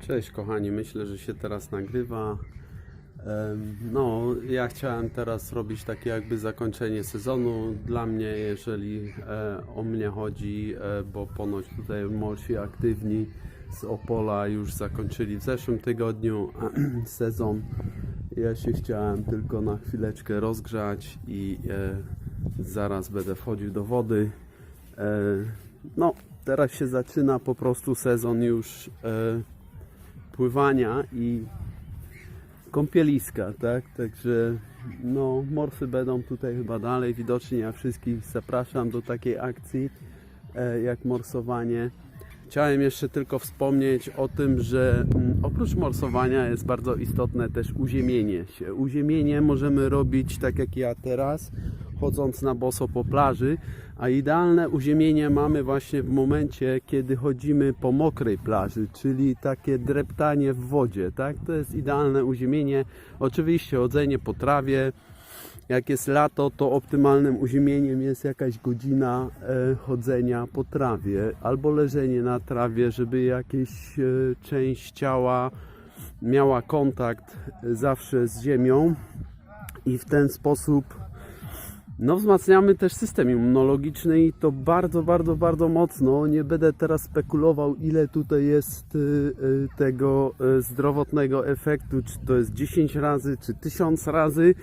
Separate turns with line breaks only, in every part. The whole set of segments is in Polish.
Cześć kochani, myślę, że się teraz nagrywa. No, ja chciałem teraz robić takie jakby zakończenie sezonu dla mnie, jeżeli e, o mnie chodzi, e, bo ponoć tutaj morsi aktywni z Opola już zakończyli w zeszłym tygodniu sezon. Ja się chciałem tylko na chwileczkę rozgrzać i e, zaraz będę wchodził do wody. No, teraz się zaczyna po prostu sezon już pływania i kąpieliska, tak? Także no, morsy będą tutaj chyba dalej. Widocznie ja wszystkich zapraszam do takiej akcji e, jak morsowanie. Chciałem jeszcze tylko wspomnieć o tym, że mm, oprócz morsowania jest bardzo istotne też uziemienie się. Uziemienie możemy robić tak jak ja teraz, chodząc na boso po plaży, a idealne uziemienie mamy właśnie w momencie, kiedy chodzimy po mokrej plaży, czyli takie dreptanie w wodzie, tak? To jest idealne uziemienie. Oczywiście chodzenie po trawie, jak jest lato, to optymalnym uziemieniem jest jakaś godzina e, chodzenia po trawie albo leżenie na trawie, żeby jakaś e, część ciała miała kontakt e, zawsze z ziemią i w ten sposób no, wzmacniamy też system immunologiczny i to bardzo, bardzo, bardzo mocno. Nie będę teraz spekulował, ile tutaj jest y, y, tego y, zdrowotnego efektu, czy to jest 10 razy, czy 1000 razy.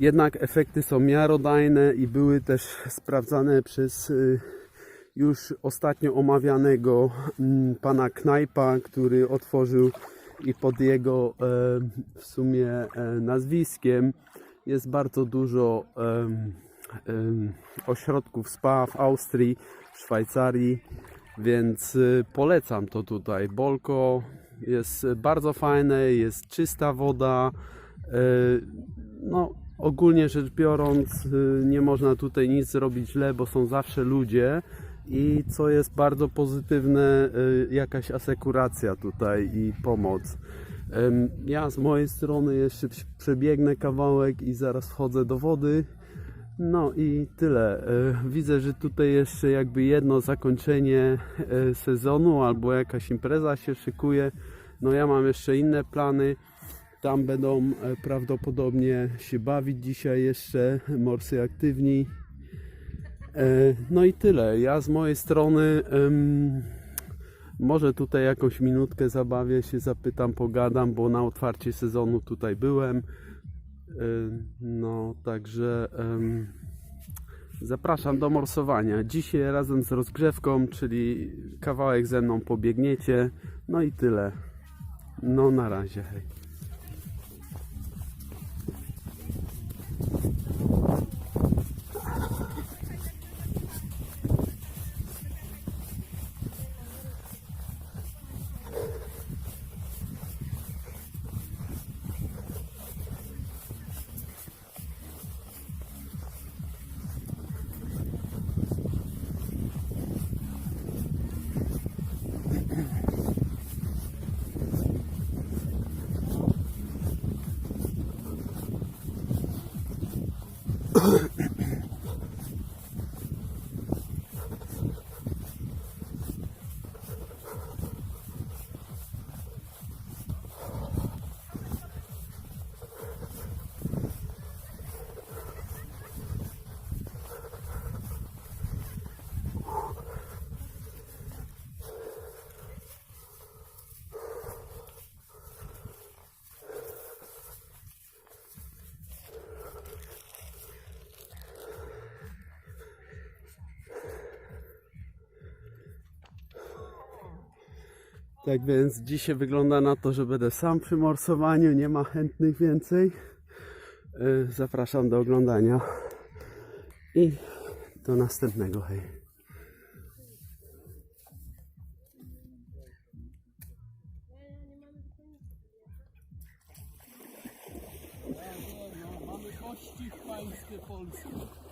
Jednak efekty są miarodajne i były też sprawdzane przez już ostatnio omawianego mm, pana Knajpa, który otworzył i pod jego e, w sumie e, nazwiskiem jest bardzo dużo em, em, ośrodków spa w Austrii, w Szwajcarii, więc y, polecam to tutaj. Bolko jest bardzo fajne, jest czysta woda. e, No, ogólnie rzecz biorąc, y, nie można tutaj nic zrobić źle, bo są zawsze ludzie. I co jest bardzo pozytywne, y, jakaś asekuracja tutaj i pomoc. Ja z mojej strony jeszcze przebiegnę kawałek i zaraz wchodzę do wody. No i tyle. E, Widzę, że tutaj jeszcze jakby jedno zakończenie e, sezonu albo jakaś impreza się szykuje. No ja mam jeszcze inne plany. Tam będą e, prawdopodobnie się bawić dzisiaj jeszcze morsy aktywni. No i tyle. Ja z mojej strony może tutaj jakąś minutkę zabawię się, zapytam, pogadam, bo na otwarcie sezonu tutaj byłem. Y, No, także em, zapraszam do morsowania. Dzisiaj razem z rozgrzewką, czyli kawałek ze mną pobiegniecie. No i tyle. No na razie. Hej. Tak więc dzisiaj wygląda na to, że będę sam przy morsowaniu, nie ma chętnych więcej. Y, Zapraszam do oglądania i do następnego. Hej. Pościg pańskie polskie.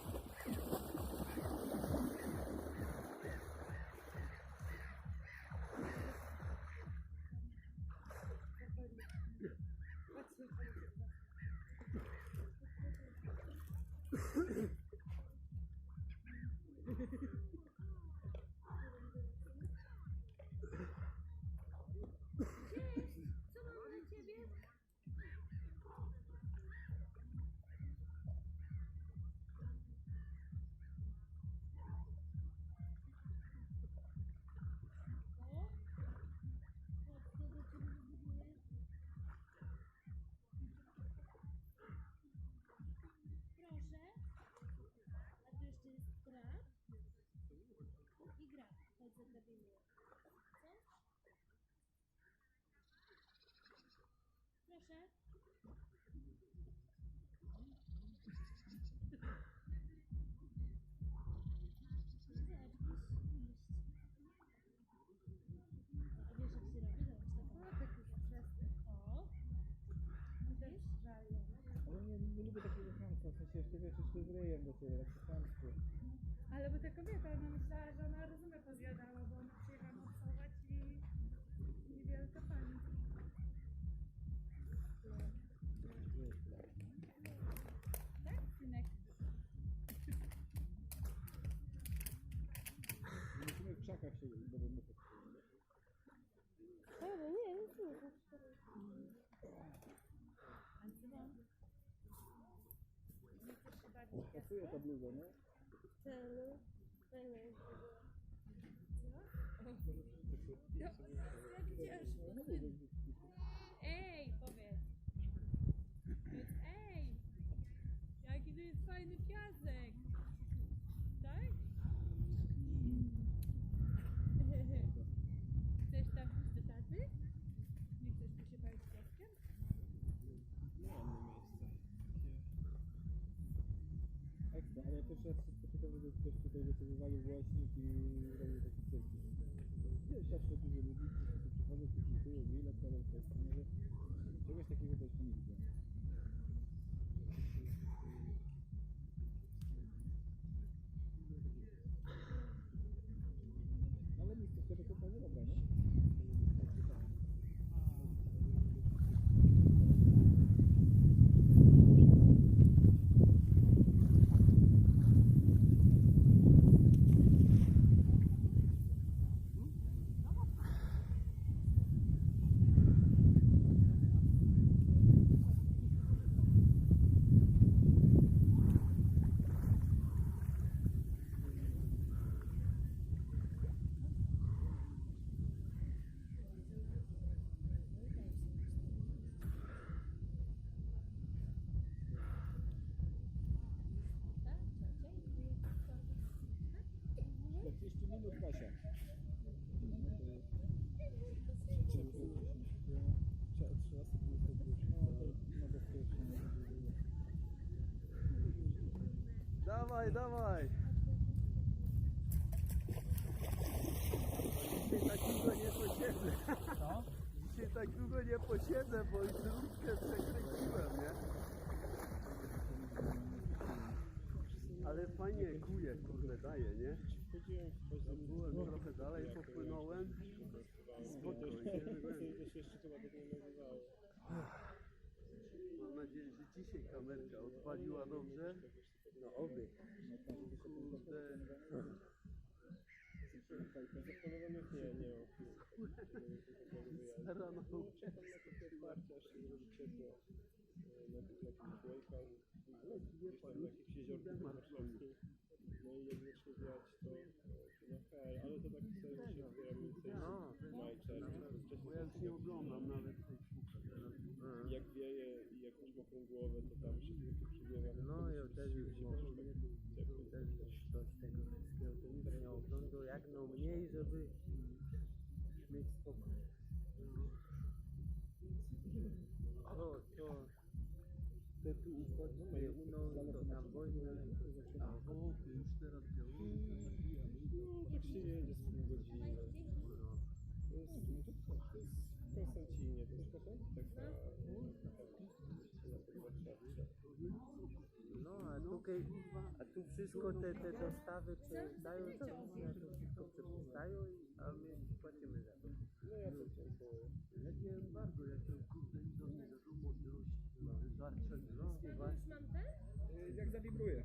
Proszę. A wiesz jak się robi? Zobacz taką. O. Wiesz?
Ale nie, nie lubię takiego chamstwa, w sensie jeszcze wiesz, jeszcze z ryjem do ciebie, takie chamstwo.
Ale by ta kobieta, ona myślała,
Pasuje ta bluza, nie?
Celu. Fajnie.
Jak ciężko.
Tutaj do ciebie walił głośnik i robił taki cyrk. Wiesz, zawsze dużo ludzi, którzy przychodzą, krytykują, grille, to jest może czegoś takiego to jeszcze nie widziałem. Ale nic, to wtedy to fajnie dobra, nie?
Tak, dziękuję.
40 minut Kasia.
Dawaj, dawaj! Dzisiaj tak długo nie posiedzę. Dzisiaj tak długo nie posiedzę, bo już kurde, daje, nie? Byłem trochę dalej, popłynąłem. Spoko, idziemy głębiej. Mam nadzieję, że dzisiaj kamerka odpaliła dobrze. No oby. Kurde. Stara nauka. Ale wie pan, kurde marszałek.
No i jak zacznie wiać, to no hej, ale to tak sobie się zbiera mniej więcej
No,
maj, czerwiec.
bo ja już nie oglądam nawet Facebooka teraz.
Jak wieje i jak głowę, to tam się tylko przybieram.
No ja też dość tego wszystkiego, to nic nie oglądam, jak no mniej, żeby mieć spokój. To, to, te tu uchodźcy, uno, to tam wojna, a
to już teraz.
No, tak się jedzie z pół godziny. To jest, to jest to taka...
no a tutaj, a tu wszystko te, te dostawy przejeżdżają, to ja to wszystko przepuszczają, i- a my płacimy za to.
No ja to dziękuję.
Lepiej bardzo, jak ten kurde idą nie wiadomo ilość żarcia i
No
mam ten?
Jak zawibruje?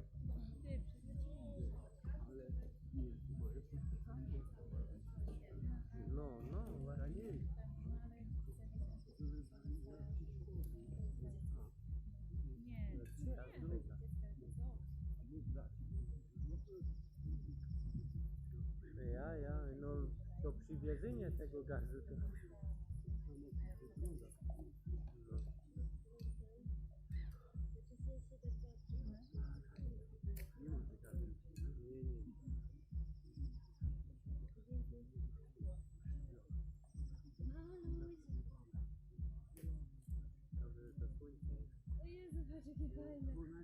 Good.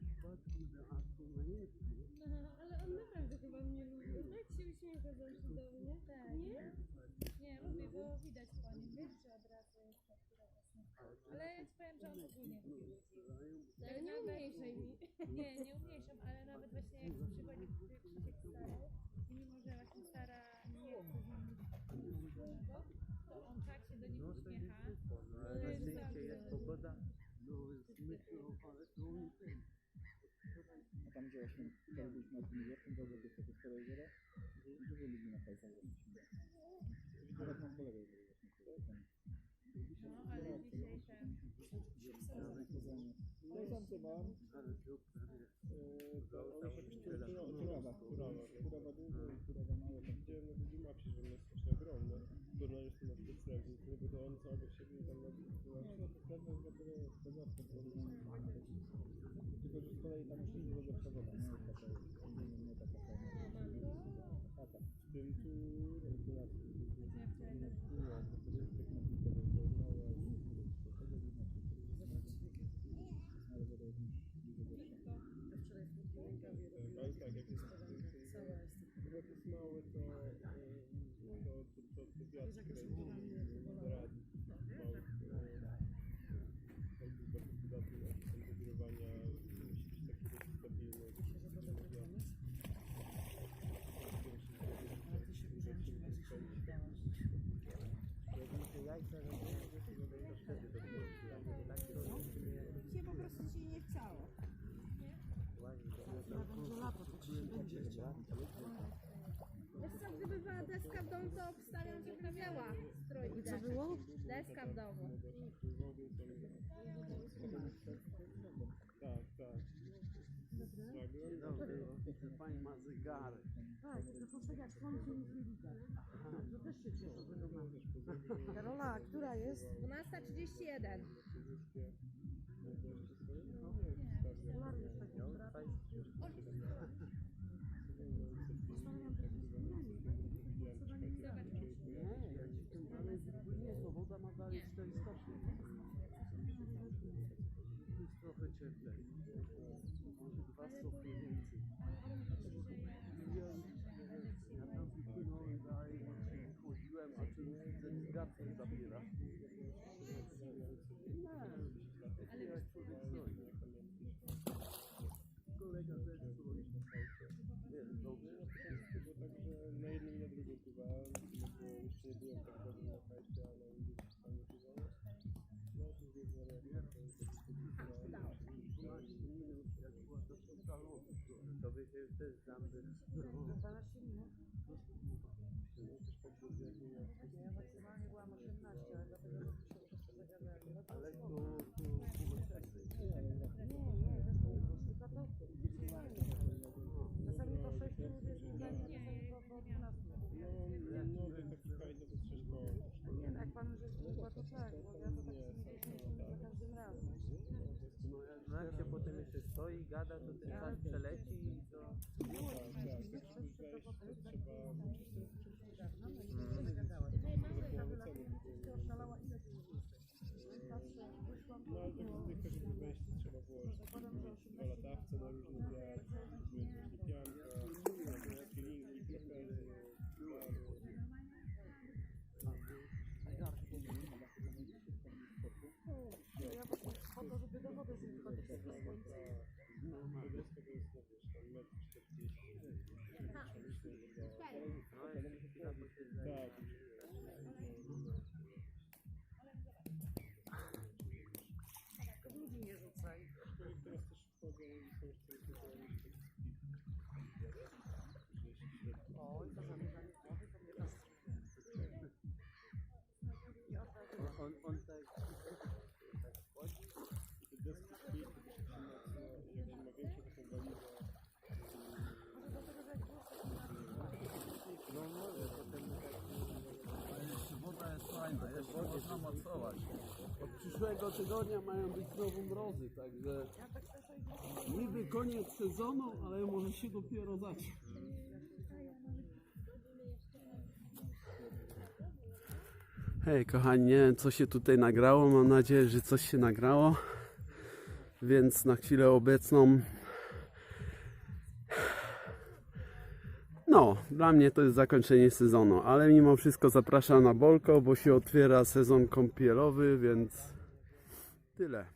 Właśnie
tam byliśmy na tym wielkim wodzie, to jest takie spore jezioro, dużo ludzi na fajkach właśnie. Nawet mam kolegę, który właśnie tam.
No, ale dzisiaj ten...
No mam, e, to piszą Kurawa, Kurawa, Kurawa dużo i Kurawa małe.
Widziałem na Google Mapsie, że one są ogromne. W porównaniu z tym na no bo to one są obok siebie i tam na
No, to pewno jest dopiero kozowska porównanie. Tylko, że z kolei tam już nie było przewoda, nie jest taka, nie, nie taka fajna. Taka.
w tym tu...
Ale woda jest
tak, jak jest... Jak jest mały, to... e, To, to, to, to wiatr kręci
łazi, to ja tam
Wiesz co, gdyby była deska w domu, to obstawiam, że by miała strój Co było? Deska w domu.
Tak, tak. Zwagle.
Dzień dobry, widzę pani ma zegary.
Tak, to poczekaj, słońce nic nie widać. To też się cieszę, że to ma. Karola, która jest? 12.31.
widzę gazem zabiera. Nie, przyszłego tygodnia mają być znowu mrozy, także
tak
niby koniec sezonu, ale może się dopiero zacząć. Hej kochani, nie wiem co się tutaj nagrało, mam nadzieję, że coś się nagrało.
Więc na chwilę obecną no, dla mnie to jest zakończenie sezonu, ale mimo wszystko zapraszam na Bolko, bo się otwiera sezon kąpielowy, więc tyle.